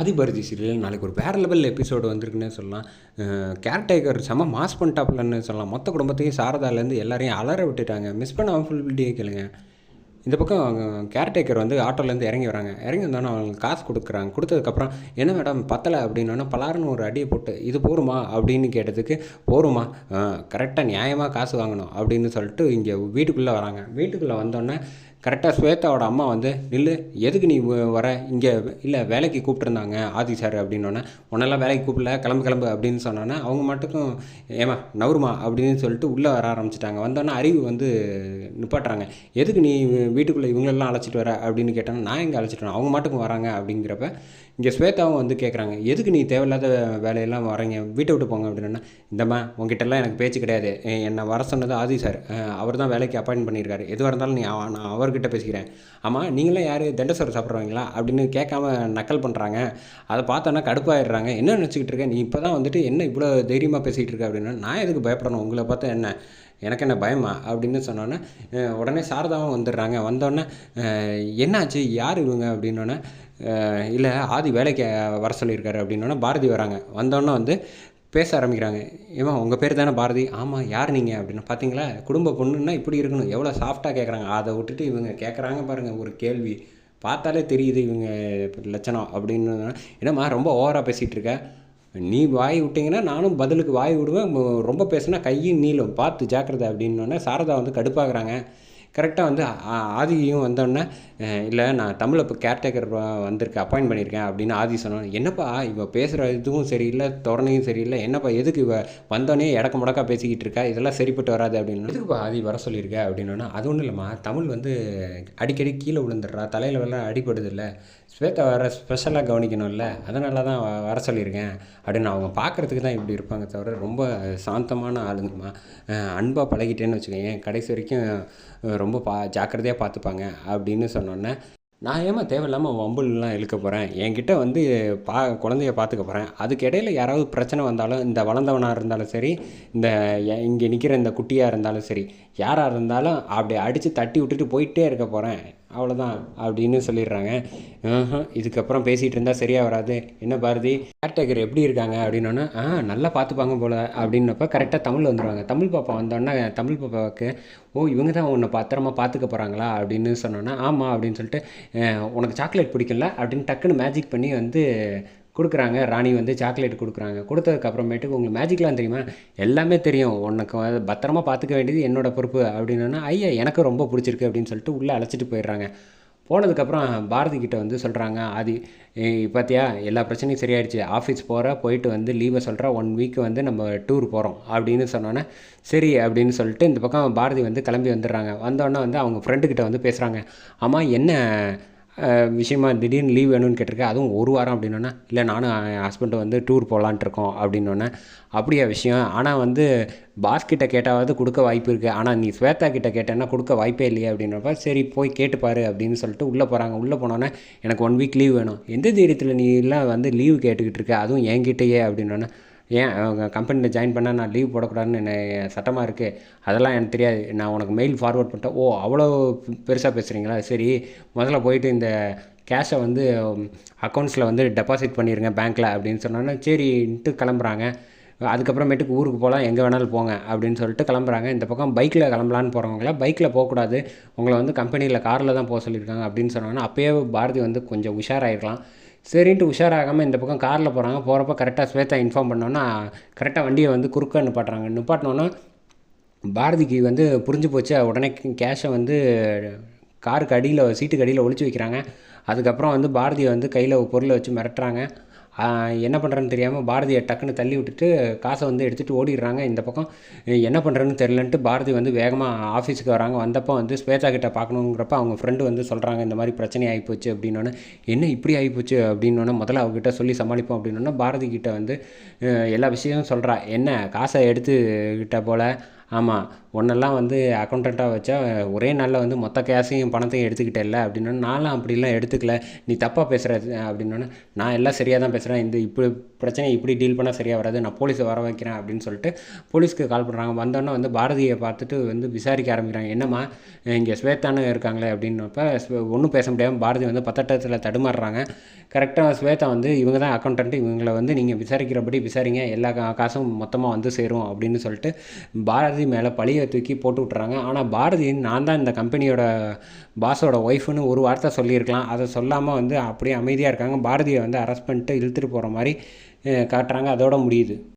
Adhibharathi serial நாளைக்கு ஒரு வேறு லெவல் எபிசோடு வந்திருக்குன்னே சொல்லலாம். கேர்டேக்கர் செம மாஸ் பண்ணிட்டாப்லன்னு சொல்லலாம். மொத்த குடும்பத்தையும் சாரதாலேருந்து எல்லாரையும் அலற விட்டுட்டாங்க. மிஸ் பண்ண ஃபுல் வீடியோ கேளுங்க. இந்த பக்கம் கேர்டேக்கர் வந்து ஆட்டோலேருந்து இறங்கி வராங்க. இறங்கி வந்தோன்னே அவங்களுக்கு காசு கொடுக்குறாங்க. கொடுத்ததுக்கப்புறம் என்ன மேடம் பத்தலை? அப்படின்னா பலாருன்னு ஒரு அடியை போட்டு இது போருமா? அப்படின்னு கேட்டதுக்கு போருமா கரெக்டாக நியாயமாக காசு வாங்கணும். அப்படின்னு சொல்லிட்டு இங்கே வீட்டுக்குள்ளே வராங்க. வீட்டுக்குள்ளே வந்தோடனே கரெக்டாக ஸ்வேதாவோட அம்மா வந்து நில்லு எதுக்கு நீ வ- வர? இங்கே இல்லை வேலைக்கு கூப்பிட்டுருந்தாங்க ஆதி சார் அப்படின்னோடனே உன்னெல்லாம் வேலைக்கு கூப்பிடல கிளம்பு கிளம்பு அப்படின்னு சொன்னோன்னே அவங்க மட்டுக்கும் ஏமா நவருமா அப்படின்னு சொல்லிட்டு உள்ளே வர ஆரம்பிச்சிட்டாங்க. வந்தோன்னே அறிவு வந்து நிப்பாட்டுறாங்க. எதுக்கு நீ வீட்டுக்குள்ளே இவங்களெல்லாம் அழைச்சிட்டு வர? அப்படின்னு கேட்டோன்னா நான் எங்கே அழைச்சிட்டு வரேன் அவங்க மட்டுக்கும் வராங்க அப்படிங்கிறப்ப இங்கே ஸ்வேதாவும் வந்து கேட்குறாங்க எதுக்கு நீ தேவையில்லாத வேலையெல்லாம் வரீங்க வீட்டை விட்டு போங்க அப்படின்னா இந்தம்மா உங்ககிட்டலாம் எனக்கு பேச்சு கிடையாது. என்னை வர சொன்னது ஆதி சார் அவர் தான் வேலைக்கு அப்பாயின்ட் பண்ணியிருக்காரு. எதுவாக இருந்தாலும் நீ நான் அவருக்கு அவர்கிட்ட பேசிக்கிறேன். ஆமாம் நீங்களாம் யார்? தண்டசோறு சாப்பிட்றவங்களா? அப்படின்னு கேட்காம நக்கல் பண்ணுறாங்க அதை பார்த்தோன்னா கடுப்பாயிடுறாங்க. என்ன நினச்சிக்கிட்டு இருக்க? நீ இப்போ தான் வந்துட்டு என்ன இவ்வளோ தைரியமாக பேசிக்கிட்டு இருக்க அப்படின்னா? நான் எதுக்கு பயப்படணும்? உங்களை பார்த்தா என்ன? எனக்கு என்ன பயமா? அப்படின்னு சொன்னோன்னே உடனே சாரதாவும் வந்துடுறாங்க. வந்தோடனே என்னாச்சு? யார் இவங்க? அப்படின்னோடனே இல்லை ஆதி வேலைக்கு வர சொல்லியிருக்காரு. அப்படின்னோடனே பாரதி வராங்க. வந்தோடனே வந்து பேச ஆரம்பிக்கிறாங்க. ஏமா உங்கள் பேர் தானே பாரதி? ஆமாம் யார் நீங்கள் அப்படின்னு பார்த்தீங்களா குடும்ப பொண்ணுன்னா இப்படி இருக்கணும். எவ்வளோ சாஃப்டாக கேட்குறாங்க அதை விட்டுட்டு இவங்க கேட்குறாங்க பாருங்கள் ஒரு கேள்வி. பார்த்தாலே தெரியுது இவங்க லட்சணம் அப்படின்னு. என்னம்மா ரொம்ப ஓவராக பேசிகிட்டு இருக்க? நீ வாய் விட்டிங்கன்னா நானும் பதிலுக்கு வாய் விடுவேன். ரொம்ப பேசுனா கையும் நீளும். பார்த்து ஜாக்கிரதை அப்படின்னோடனே சாரதா வந்து கடுப்பாகிறாங்க கரெக்டாக வந்து ஆதியும் வந்தோடனே இல்லை நான் தமிழை இப்போ கேர்டேக்கர் வந்திருக்கு அப்பாயின் பண்ணியிருக்கேன் அப்படின்னு ஆதி சொன்னோம். என்னப்பா இவ பேசுகிற இதுவும் சரியில்லை தோரணையும் சரியில்லை என்னப்பா எதுக்கு இவ வந்தோடனே இடக்க முடக்கா பேசிக்கிட்டு இருக்கா? இதெல்லாம் சரிப்பட்டு வராது அப்படின்னு. எதுக்குப்பா ஆதி வர சொல்லியிருக்க? அப்படின்னா அது ஒன்றும் இல்லைம்மா தமிழ் வந்து அடிக்கடி கீழே விழுந்துடுறா தலையில் வெள்ளம் அடிப்படுது இல்லை ஸ்வேதா வர ஸ்பெஷலாக கவனிக்கணும்ல அதனால தான் வ- வர சொல்லியிருக்கேன் அப்படின்னு. அவங்க பார்க்குறதுக்கு தான் இப்படி இருப்பாங்க தவிர ரொம்ப சாந்தமான ஆளுங்கம்மா. அன்பாக பழகிட்டேன்னு வச்சுக்கோங்க கடைசி வரைக்கும் ரொம்ப ரொம்ப பா ஜாக்கிரதையாக பார்த்துப்பாங்க அப்படின்னு சொன்னோன்னே நான் ஏமா தேவையில்லாமல் வம்புலாம் இழுக்க போகிறேன் என்கிட்ட வந்து பா குழந்தைய பார்த்துக்க போகிறேன் அதுக்கு இடையில யாராவது பிரச்சனை வந்தாலும் இந்த வளர்ந்தவனாக இருந்தாலும் சரி இந்த இங்கே நிற்கிற இந்த குட்டியாக இருந்தாலும் சரி யாராக இருந்தாலும் அப்படி அடித்து தட்டி விட்டுட்டு போயிட்டே இருக்க போகிறேன் அவ்வளோதான் அப்படின்னு சொல்லிடுறாங்க. இதுக்கப்புறம் பேசிகிட்டு இருந்தால் சரியாக வராது. என்ன பாரதி? கேர்டேக்கர் எப்படி இருக்காங்க அப்படின்னோன்னா ஆ நல்லா பார்த்துப்பாங்க போல் அப்படின்னப்ப கரெக்டாக தமிழ் வந்துடுவாங்க தமிழ் பாப்பா வந்தோடனே தமிழ் பாப்பாவுக்கு ஓ இவங்க தான் உன்னை பத்திரமா பார்த்துக்க போகிறாங்களா அப்படின்னு சொன்னோன்னா ஆமாம் அப்படின்னு சொல்லிட்டு உனக்கு சாக்லேட் பிடிக்கல அப்படின்னு டக்குன்னு மேஜிக் பண்ணி வந்து கொடுக்குறாங்க. ராணி வந்து சாக்லேட் கொடுக்குறாங்க. கொடுத்ததுக்கப்புறமேட்டுக்கு உங்களுக்கு மேஜிக்லாம் தெரியுமா? எல்லாமே தெரியும். உனக்கு பத்திரமா பார்த்துக்க வேண்டியது என்னோட பொறுப்பு அப்படின்னா ஐயா எனக்கு ரொம்ப பிடிச்சிருக்கு அப்படின்னு சொல்லிட்டு உள்ளே அழைச்சிட்டு போயிடுறாங்க. போனதுக்கப்புறம் பாரதி கிட்ட வந்து சொல்கிறாங்க அது பார்த்தியா எல்லா பிரச்சனையும் சரியாயிடுச்சு. ஆஃபீஸ் போகிற போயிட்டு வந்து லீவை சொல்கிற ஒன் வீக் வந்து நம்ம டூர் போகிறோம் அப்படின்னு சொன்னோன்னே சரி அப்படின்னு சொல்லிட்டு இந்த பக்கம் பாரதி வந்து கிளம்பி வந்துடுறாங்க. வந்தோடனே வந்து அவங்க ஃப்ரெண்டுக்கிட்ட வந்து பேசுகிறாங்க ஆமாம் என்ன விஷயமா திடீர்னு லீவ் வேணும்னு கேட்டிருக்கேன். அதுவும் ஒரு வாரம் அப்படின்னோன்னா இல்லை நானும் என் ஹஸ்பண்டு வந்து டூர் போகலான்ட்டு இருக்கோம் அப்படின்னோன்னே அப்படியா விஷயம். ஆனால் வந்து பாஸ் கிட்ட கேட்டாவது கொடுக்க வாய்ப்பு இருக்குது ஆனால் நீ ஸ்வேதா கிட்ட கேட்டேன்னா கொடுக்க வாய்ப்பே இல்லையே அப்படின்றப்ப சரி போய் கேட்டுப்பாரு அப்படின்னு சொல்லிட்டு உள்ளே போகிறாங்க உள்ளே போனோன்னே எனக்கு ஒன் வீக் லீவ் வேணும். எந்த தைரியத்தில் நீ எல்லாம் வந்து லீவு கேட்டுக்கிட்டு இருக்க? அதுவும் என்கிட்டயே அப்படின்னோடனே ஏன் கம்பெனியில் ஜாயின் பண்ணால் நான் லீவ் போடக்கூடாதுன்னு என்ன சட்டமாக இருக்குது அதெல்லாம் எனக்கு தெரியாது. நான் உனக்கு மெயில் ஃபார்வர்ட் பண்ணிட்டேன். ஓ அவ்வளோ பெருசாக பேசுகிறீங்களா சரி முதல்ல போயிட்டு இந்த கேஷை வந்து அக்கௌண்ட்ஸில் வந்து டெபாசிட் பண்ணிடுங்க பேங்க்கில் அப்படின்னு சொன்னோன்னே சரின்ட்டு கிளம்புறாங்க. அதுக்கப்புறமேட்டுக்கு ஊருக்கு போகலாம் எங்கே வேணாலும் போங்க அப்படின்னு சொல்லிட்டு கிளம்புறாங்க. இந்த பக்கம் பைக்கில் கிளம்பலான்னு போகிறவங்கள பைக்கில் போகக்கூடாது. உங்களை வந்து கம்பெனியில் காரில் தான் போக சொல்லியிருக்காங்க அப்படின்னு சொன்னோன்னே அப்போயே பாரதி வந்து கொஞ்சம் உஷாராயிருக்கலாம். சரின்ட்டு உஷாராகாமல் இந்த பக்கம் காரில் போகிறாங்க போகிறப்ப கரெக்டாக ஸ்வேதா இன்ஃபார்ம் பண்ணோன்னா கரெக்டாக வண்டியை வந்து குறுக்க நிப்பாட்டுறாங்க. நிப்பாட்டினோன்னா பாரதிக்கு வந்து புரிஞ்சு போச்சு. உடனே கேஷை வந்து காருக்கு அடியில் சீட்டுக்கு அடியில் ஒழிச்சு வைக்கிறாங்க. அதுக்கப்புறம் வந்து பாரதியை வந்து கையில் பொருளை வச்சு மிரட்டுறாங்க. என்ன பண்ணுறேன்னு தெரியாமல் பாரதியை டக்குன்னு தள்ளி விட்டுட்டு காசை வந்து எடுத்துகிட்டு ஓடிடுறாங்க இந்த பக்கம். என்ன பண்ணுறேன்னு தெரிலன்ட்டு பாரதி வந்து வேகமாக ஆஃபீஸுக்கு வராங்க. வந்தப்போ வந்து ஸ்வேதா கிட்ட பார்க்கணுங்கிறப்ப அவங்க ஃப்ரெண்டு வந்து சொல்கிறாங்க இந்த மாதிரி பிரச்சனை ஆகிப்போச்சு அப்படின்னோடனே என்ன இப்படி ஆகிப்போச்சு அப்படின்னோடனே முதல்ல அவகிட்ட சொல்லி சமாளிப்போம் அப்படின்னோடனே பாரதி கிட்ட வந்து எல்லா விஷயமும் சொல்கிறா என்ன காசை எடுத்துக்கிட்ட போல்? ஆமாம் உன்னெல்லாம் வந்து அக்கௌண்டண்ட்டாக வச்சா ஒரே நாளில் வந்து மொத்த கேஷையும் பணத்தையும் எடுத்துக்கிட்டேல்ல அப்படின்னா நானும் அப்படிலாம் எடுத்துக்கல. நீ தப்பாக பேசுகிற அப்படின்னோடனே நான் எல்லாம் சரியாக தான் பேசுகிறேன் இந்த இப்படி பிரச்சனை இப்படி டீல் பண்ணால் சரியாக வராது. நான் போலீஸை வர வைக்கிறேன் அப்படின்னு சொல்லிட்டு போலீஸ்க்கு கால் பண்ணுறாங்க வந்தோடனே வந்து பாரதியை பார்த்துட்டு வந்து விசாரிக்க ஆரம்பிக்கிறாங்க. என்னம்மா இங்கே ஸ்வேத்தானு இருக்காங்களே அப்படின்னப்ப ஒன்றும் பேச முடியாமல் பாரதி வந்து பத்தட்டத்தில் தடுமாறுறாங்க. கரெக்டாக ஸ்வேதா வந்து இவங்க தான் அக்கௌண்டன்ட் இவங்களை வந்து நீங்கள் விசாரிக்கிறபடி விசாரிங்க. எல்லா காசும் மொத்தமாக வந்து சேரும் அப்படின்னு சொல்லிட்டு பாரதி மேலே பழிய தூக்கி போட்டு விட்றாங்க ஆனால் பாரதி நான் தான் இந்த கம்பெனியோட பாஸோட ஒய்ஃப்னு ஒரு வார்த்தை சொல்லியிருக்கலாம். அதை சொல்லாமல் வந்து அப்படியே அமைதியாக இருக்காங்க. பாரதியை வந்து அரெஸ்ட் பண்ணிட்டு இழுத்துட்டு போகிற மாதிரி காட்டுறாங்க. அதோட முடியுது.